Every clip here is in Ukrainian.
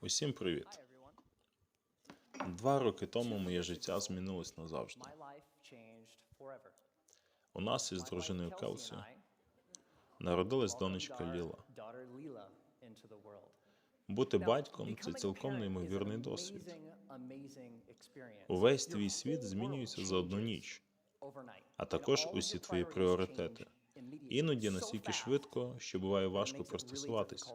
Усім привіт! Два роки тому моє життя змінилось назавжди. У нас із дружиною Келсі народилась донечка Ліла. Бути батьком це цілком неймовірний досвід. Увесь твій світ змінюється за одну ніч, а також усі твої пріоритети. Іноді настільки швидко, що буває важко пристосуватись.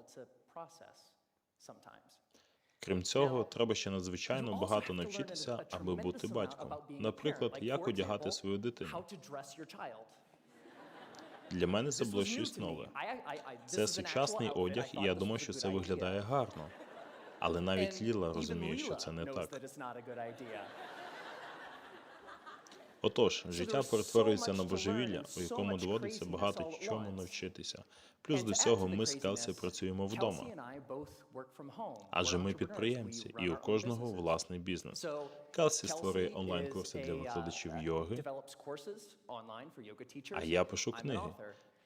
Крім цього, треба ще надзвичайно багато навчитися, аби бути батьком. Наприклад, як одягати свою дитину. Для мене це було щось нове. Це сучасний одяг, і я думав, що це виглядає гарно. Але навіть Ліла розуміє, що це не так. Отож, життя перетворюється на божевілля, у якому доводиться багато чому навчитися. Плюс до цього ми з Келсі працюємо вдома. Адже ми підприємці, і у кожного власний бізнес. Келсі створює онлайн-курси для викладачів йоги, а я пишу книги.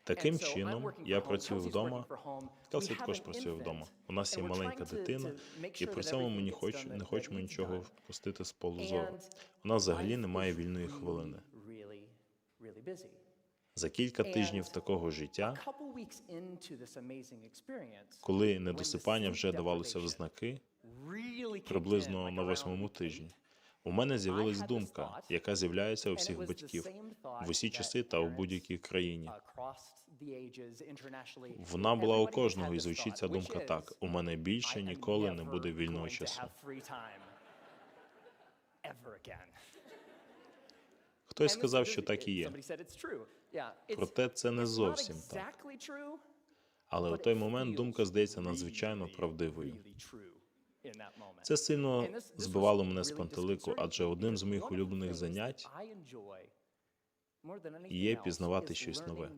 Таким чином, я працюю вдома. Келсі також працює вдома. У нас є маленька дитина, і при цьому ми не хоч, не хочемо нічого впустити з полу зору. У нас взагалі немає вільної хвилини. За кілька тижнів такого життя, коли недосипання вже давалося в знаки, приблизно на восьмому тижні, у мене з'явилась думка, яка з'являється у всіх батьків в усі часи та у будь-якій країні. Вона була у кожного, і звучить ця думка так: у мене більше ніколи не буде вільного часу. Хтось сказав, що так і є. Проте це не зовсім так. Але у той момент думка здається надзвичайно правдивою. Це сильно збивало мене з пантелику, адже одним з моїх улюблених занять є пізнавати щось нове.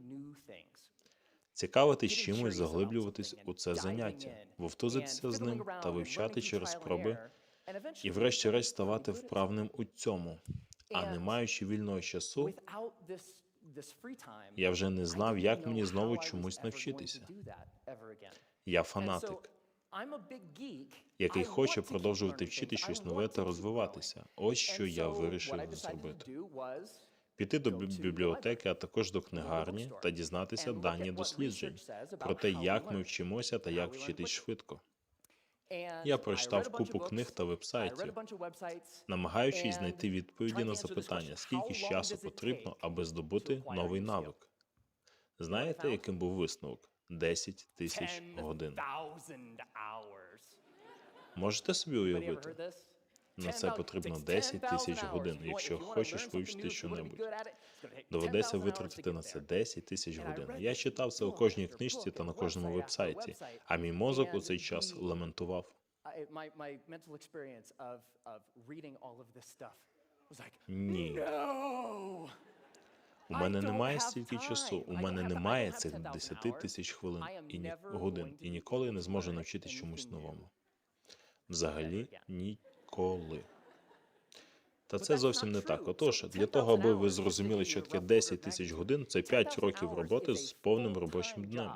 Цікавитись чимось, заглиблюватись у це заняття, вовтузитися з ним та вивчати через спроби, і, врешті-решт, ставати вправним у цьому. А не маючи вільного часу, я вже не знав, як мені знову чомусь навчитися. Я фанатик, який хоче продовжувати вчити щось нове та розвиватися. Ось що я вирішив зробити. Піти до бібліотеки, а також до книгарні та дізнатися дані досліджень про те, як ми вчимося та як вчитись швидко. Я прочитав купу книг та вебсайтів, намагаючись знайти відповіді на запитання, скільки часу потрібно, аби здобути новий навик. Знаєте, яким був висновок? 10 тисяч годин. Можете собі уявити? На це потрібно 10 тисяч годин, якщо хочеш вивчити щонебудь. Доведеться витратити на це 10 тисяч годин. Я читав це у кожній книжці та на кожному вебсайті, а мій мозок у цей час лементував. Ні. У мене немає стільки часу. У мене немає цих 10 тисяч хвилин і ні годин, і ніколи я не зможу навчитись чомусь новому. Взагалі ніколи. Та це зовсім не так. Отож, для того, аби ви зрозуміли, що таке 10 тисяч годин, це 5 років роботи з повним робочим днем.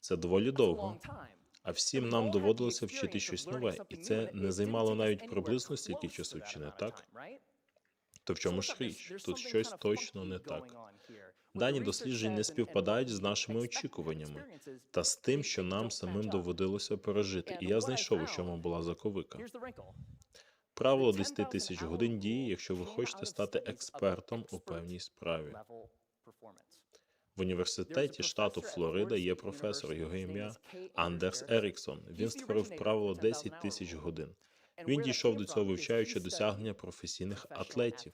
Це доволі довго. А всім нам доводилося вчити щось нове, і це не займало навіть приблизно стільки часу, чи не так? То в чому ж річ? Тут щось точно не так. Дані досліджень не співпадають з нашими очікуваннями та з тим, що нам самим доводилося пережити. І я знайшов, у чому була заковика. Правило 10 тисяч годин діє, якщо ви хочете стати експертом у певній справі. В університеті штату Флорида є професор, його ім'я Андерс Еріксон. Він створив правило 10 тисяч годин. Він дійшов до цього, вивчаючи досягнення професійних атлетів,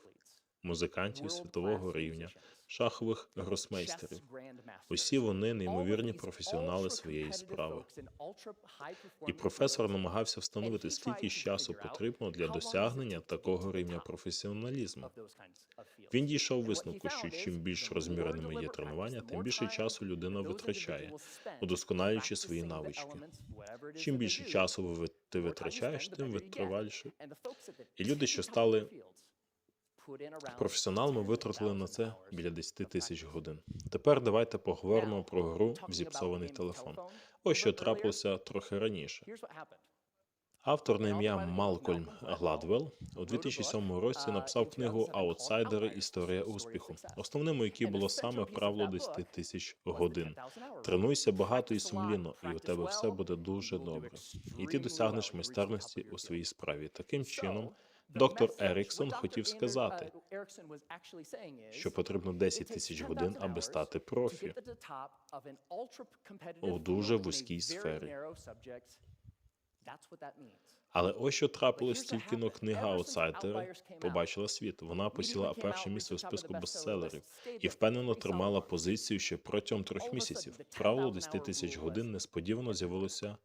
музикантів світового рівня, шахових гросмейстерів. Усі вони неймовірні професіонали своєї справи. І професор намагався встановити, скільки часу потрібно для досягнення такого рівня професіоналізму. Він дійшов висновку, що чим більш розміреними є тренування, тим більше часу людина витрачає, удосконалюючи свої навички. Чим більше часу ви- ти витрачаєш, тим витриваліше. І люди, що стали Професіонал ми витратили на це біля 10 тисяч годин. Тепер давайте поговоримо про гру в зіпсований телефон. Ось що трапилося трохи раніше. Автор на ім'я Малкольм Гладвелл у 2007 році написав книгу Аутсайдери. Історія успіху, основним у якій було саме правило 10 тисяч годин. Тренуйся багато і сумлінно, і у тебе все буде дуже добре. І ти досягнеш майстерності у своїй справі. Таким чином, доктор Еріксон хотів сказати, що потрібно 10 тисяч годин, аби стати профі у дуже вузькій сфері. Але ось що трапилось тільки но книга Аутсайдери побачила світ. Вона посіла перше місце у списку бестселерів і впевнено тримала позицію ще протягом трьох місяців. Правило 10 тисяч годин несподівано з'явилося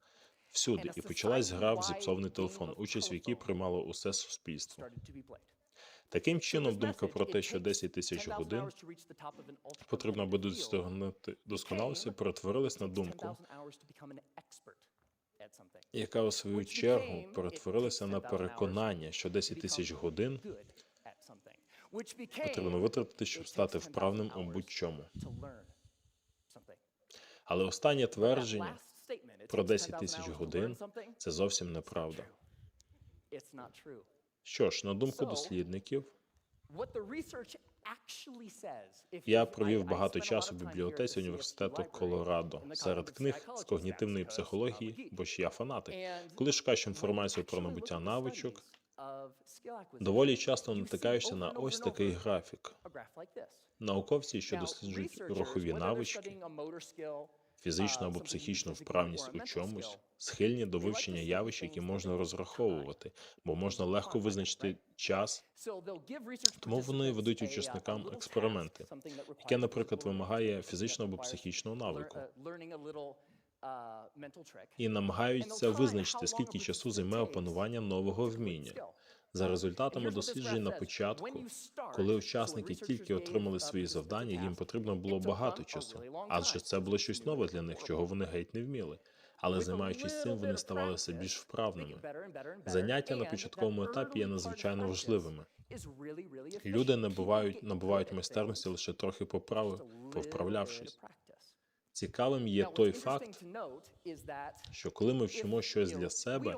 всюди, і почалась гра в зіпсований телефон, участь в якій приймало усе суспільство. Таким чином, думка про те, що 10 тисяч годин потрібно буде досягнути досконалості, перетворилась на думку, яка у свою чергу перетворилася на переконання, що 10 тисяч годин потрібно витратити, щоб стати вправним у будь-чому. Але останнє твердження про 10 тисяч годин це зовсім неправда. Що ж, на думку дослідників, я провів багато часу в бібліотеці університету Колорадо серед книг з когнітивної психології, бо ж я фанатик. Коли шукаєш інформацію про набуття навичок, доволі часто натикаєшся на ось такий графік. Науковці, що досліджують рухові навички, фізичну або психічну вправність у чомусь, схильні до вивчення явищ, які можна розраховувати, бо можна легко визначити час. Тому вони ведуть учасникам експерименти, яке, наприклад, вимагає фізичного або психічного навику. І намагаються визначити, скільки часу займе опанування нового вміння. За результатами досліджень на початку, коли учасники тільки отримали свої завдання, їм потрібно було багато часу, адже це було щось нове для них, чого вони геть не вміли. Але займаючись цим, вони ставали все більш вправними. Заняття на початковому етапі є надзвичайно важливими. Люди набувають набувають майстерності лише трохи поправи, повправлявшись. Цікавим є той факт, що коли ми вчимо щось для себе,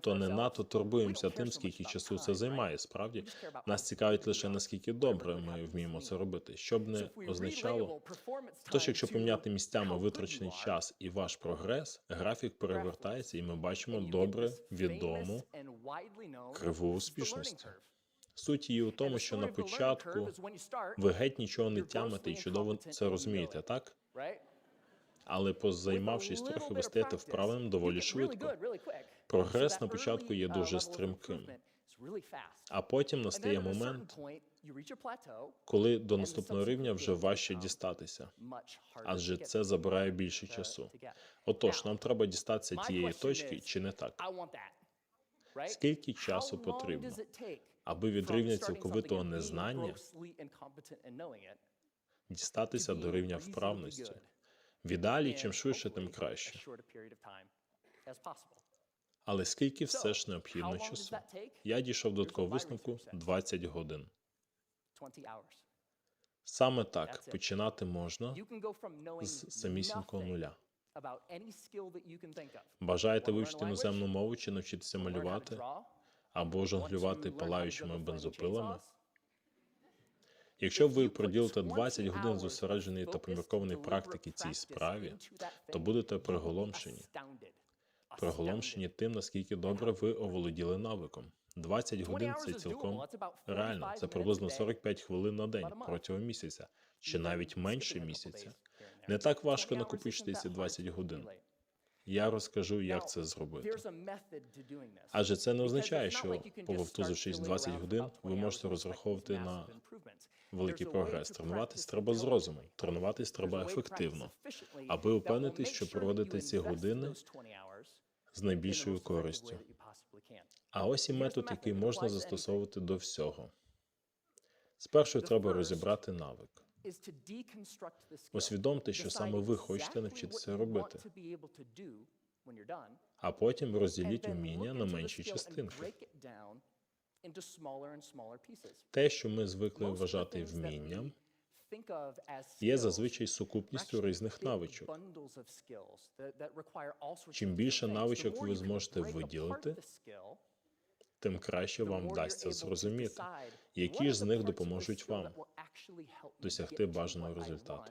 то не надто турбуємося тим, скільки часу це займає. Справді нас цікавить лише наскільки добре ми вміємо це робити, щоб не означало. Тож, якщо поміняти місцями витрачений час і ваш прогрес, графік перевертається, і ми бачимо добре відому криву успішності. Суть її у тому, що на початку ви геть нічого не тямите і чудово це розумієте, так? Але позаймавшись трохи, ви стаєте вправним доволі швидко. Прогрес на початку є дуже стрімким. А потім настає момент, коли до наступного рівня вже важче дістатися, адже це забирає більше часу. Отож, нам треба дістатися тієї точки, чи не так? Скільки часу потрібно, аби від рівня цілковитого незнання дістатися до рівня вправності? В ідеалі, чим швидше, тим краще. Але скільки все ж необхідно часу? Я дійшов до такого висновку 20 годин. Саме так починати можна з самісінького нуля. Бажаєте вивчити іноземну мову чи навчитися малювати або жонглювати палаючими бензопилами? Якщо ви приділите 20 годин зосередженої та поміркованої практики цій справі, то будете приголомшені. Приголомшені тим, наскільки добре ви оволоділи навиком. 20 годин це цілком реально. Це приблизно 45 хвилин на день протягом місяця, чи навіть менше місяця. Не так важко накопичити ці 20 годин. Я розкажу, як це зробити. Адже це не означає, що пововтузившись 20 годин, ви можете розраховувати на великий прогрес. Тренуватись треба з розумом, тренуватись треба ефективно, аби упевнитись, що проводите ці години з найбільшою користю. А ось і метод, який можна застосовувати до всього. Спершу треба розібрати навик. Усвідомте, що саме ви хочете навчитися робити. А потім розділіть вміння на менші частинки. Те, що ми звикли вважати вмінням, є зазвичай сукупністю різних навичок. Чим більше навичок ви зможете виділити, тим краще вам вдасться зрозуміти, які ж з них допоможуть вам досягти бажаного результату.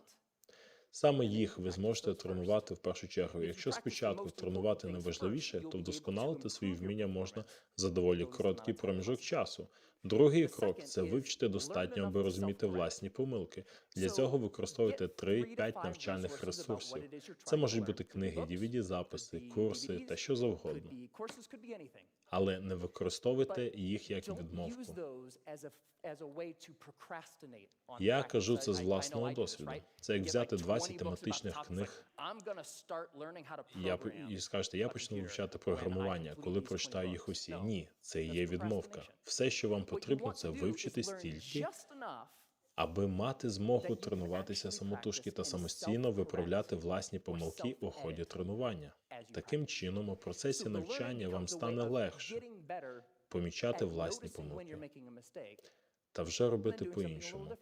Саме їх ви зможете тренувати в першу чергу. Якщо спочатку тренувати найважливіше, то вдосконалити свої вміння можна за доволі короткий проміжок часу. Другий крок це вивчити достатньо, аби розуміти власні помилки. Для цього використовуйте 3-5 навчальних ресурсів. Це можуть бути книги, dvd записи, курси та що завгодно. Але не використовуйте їх як відмовку. Я кажу це з власного досвіду. Це як взяти 20 тематичних книг. Я і скажете, я почну вивчати програмування, коли прочитаю їх усі. Ні, це є відмовка. Все, що вам потрібно, це вивчити стільки, аби мати змогу тренуватися самотужки та самостійно виправляти власні помилки у ході тренування. Таким чином, у процесі навчання вам стане легше помічати власні помилки та вже робити по-іншому.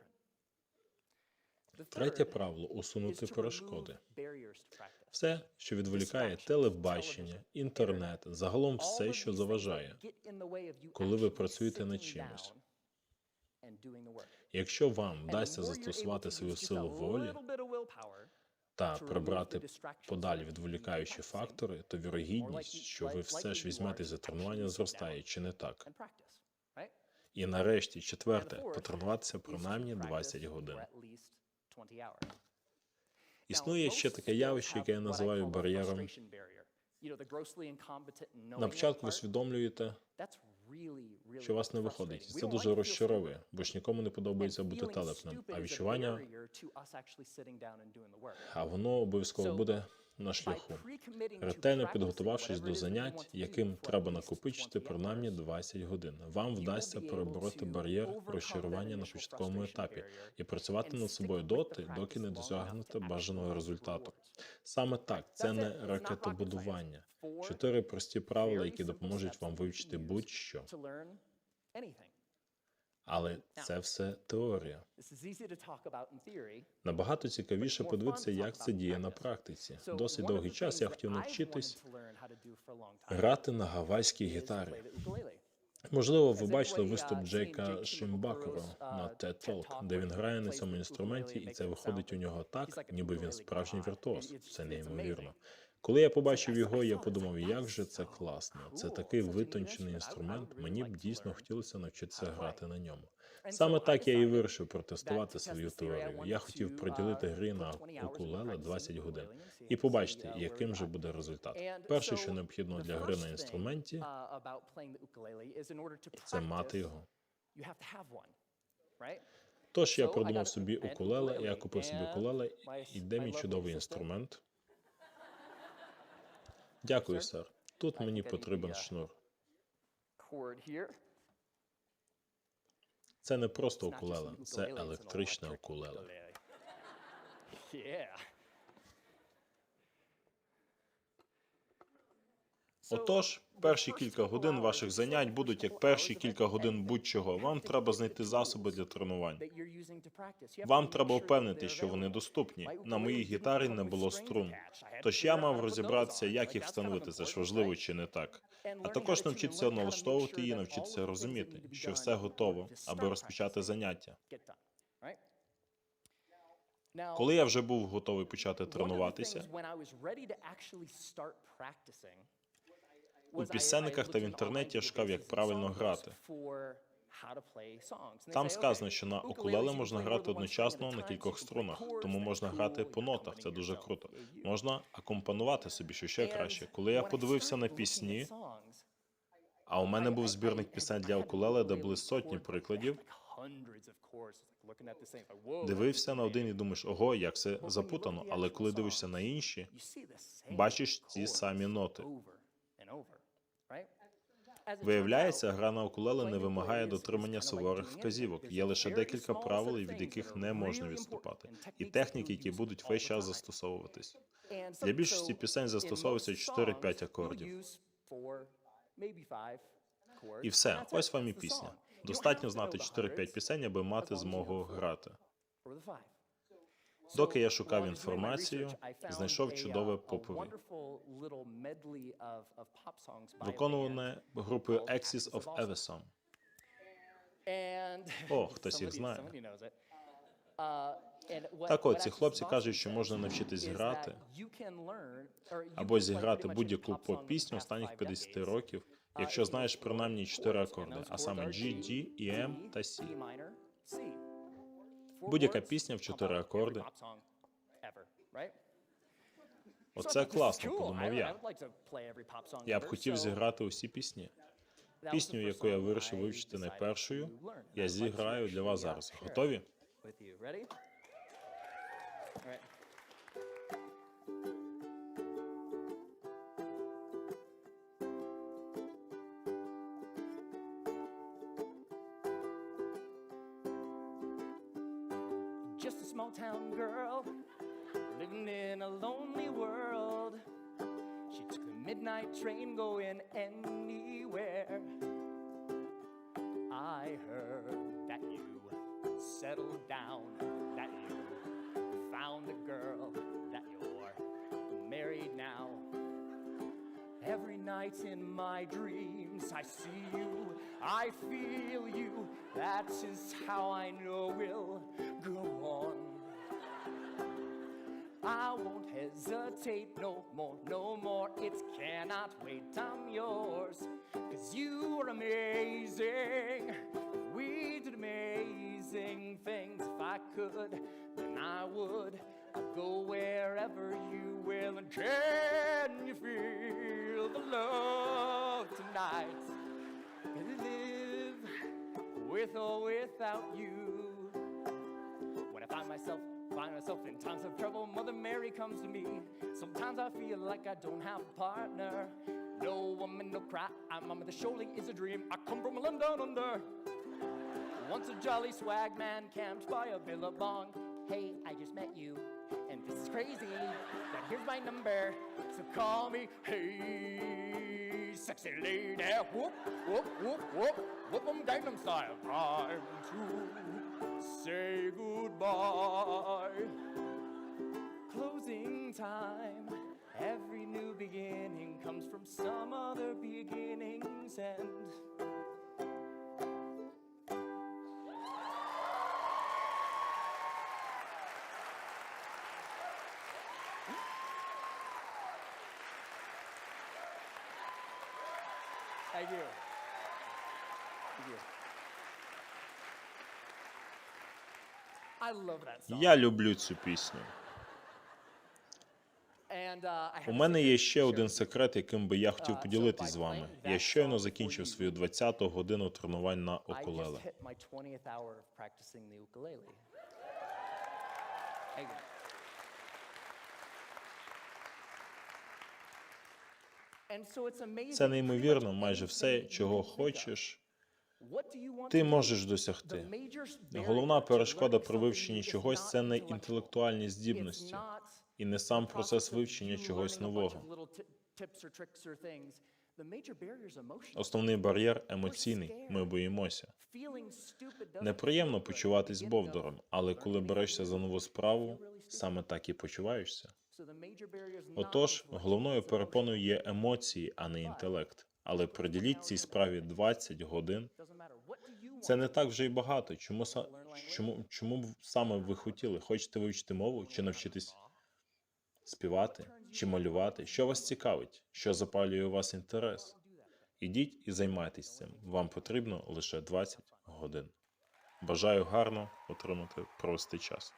Третє правило усунути перешкоди. Все, що відволікає телебачення, інтернет, загалом все, що заважає, коли ви працюєте над чимось. Якщо вам вдасться застосувати свою силу волі та прибрати подалі відволікаючі фактори, то вірогідність, що ви все ж візьметесь за тренування, зростає, чи не так? І нарешті, четверте, потренуватися принаймні 20 годин. Існує ще таке явище, яке я називаю бар'єром. На початку ви усвідомлюєте, що у вас не виходить. І це дуже розчаровує, бо ж нікому не подобається бути телепним. А відчування, а воно обов'язково буде на шляху. Ретельно підготувавшись до занять, яким треба накопичити принаймні 20 годин, вам вдасться перебороти бар'єр розчарування на початковому етапі і працювати над собою доти, доки не досягнете бажаного результату. Саме так, це не ракетобудування. Чотири прості правила, які допоможуть вам вивчити будь-що. Але це все теорія. Набагато цікавіше подивитися, як це діє на практиці. Досить довгий час я хотів навчитись грати на гавайській гітарі. Можливо, ви бачили виступ Джейка Шимбакера на TED Talk, де він грає на цьому інструменті, і це виходить у нього так, ніби він справжній віртуоз. Це неймовірно. Коли я побачив його, я подумав, як же це класно. Це такий витончений інструмент. Мені б дійсно хотілося навчитися грати на ньому. Саме так я і вирішив протестувати свою теорію. Я хотів приділити грі на укулеле 20 годин і побачити, яким же буде результат. Перше, що необхідно для гри на інструменті, це мати його. Тож я придумав собі укулеле, я купив собі укулеле, і де мій чудовий інструмент. Дякую, сер. Тут мені потрібен шнур. Це не просто укулеле, це електричне укулеле. Отож, перші кілька годин ваших занять будуть як перші кілька годин будь-чого. Вам треба знайти засоби для тренувань. Вам треба впевнити, що вони доступні. На моїй гітарі не було струн. Тож я мав розібратися, як їх встановити. Це ж важливо чи не так. А також навчитися налаштовувати її, навчитися розуміти, що все готово, аби розпочати заняття. Коли я вже був готовий почати тренуватися, у пісенниках та в інтернеті я шукав, як правильно грати. Там сказано, що на укулеле можна грати одночасно на кількох струнах, тому можна грати по нотах. Це дуже круто. Можна акомпанувати собі, що ще краще. Коли я подивився на пісні, а у мене був збірник пісень для укулеле, де були сотні прикладів. Дивився на один і думаєш, ого, як це запутано. Але коли дивишся на інші, бачиш ці самі ноти. Виявляється, гра на укулеле не вимагає дотримання суворих вказівок. Є лише декілька правил, від яких не можна відступати, і техніки, які будуть весь час застосовуватись. Для більшості пісень застосовується 4-5 акордів. І все, ось вам і пісня. Достатньо знати 4-5 пісень, аби мати змогу грати. Доки я шукав інформацію, знайшов чудове попові. Виконуване групою Axis of Evesham. О, хтось їх знає. Так от, ці хлопці кажуть, що можна навчитись грати або зіграти будь-яку поп-пісню останніх 50 років, якщо знаєш принаймні 4 акорди, а саме G, D, E, M та C. Будь-яка пісня в чотири акорди. Оце класно, подумав я. Я б хотів зіграти усі пісні. Пісню, яку я вирішив вивчити найпершою, я зіграю для вас зараз. Готові? Just a small town girl living in a lonely world. She took the midnight train going anywhere. Every night in my dreams, I see you, I feel you. That is how I know we'll go on. I won't hesitate no more, no more. It cannot wait, I'm yours. Cause you are amazing. We did amazing things. If I could, then I would. I'd go wherever you will. And can you feel the love tonight? You live with or without you? When I find myself, find myself in times of trouble, Mother Mary comes to me. Sometimes I feel like I don't have a partner. No woman, no cry. I'm mama, the surely is a dream. I come from down under. Once a jolly swag man camped by a billabong. Hey, I just met you, and this is crazy. But here's my number, so call me. Hey, sexy lady. Whoop, whoop, whoop, whoop. Whoop 'em Gangnam style. Time to say goodbye. Closing time. Every new beginning comes from some other beginning's end. Thank you. Thank you. I love that song. Я люблю цю пісню. Uh, У мене є ще один секрет, яким би я хотів Uh, поділитись з вами. Я щойно закінчив свою you, 20-ту годину тренувань на I Це неймовірно, майже все, чого хочеш, ти можеш досягти. Головна перешкода при вивченні чогось це не інтелектуальні здібності і не сам процес вивчення чогось нового. Основний бар'єр емоційний. Ми боїмося. Неприємно почуватись бовдором, але коли берешся за нову справу, саме так і почуваєшся. Отож, головною перепоною є емоції, а не інтелект. Але приділіть цій справі 20 годин. Це не так вже й багато. Чому са- чому, чому саме ви хотіли? Хочете вивчити мову чи навчитись співати чи малювати? Що вас цікавить? Що запалює у вас інтерес? Ідіть і займайтесь цим. Вам потрібно лише 20 годин. Бажаю гарно отримати провести час.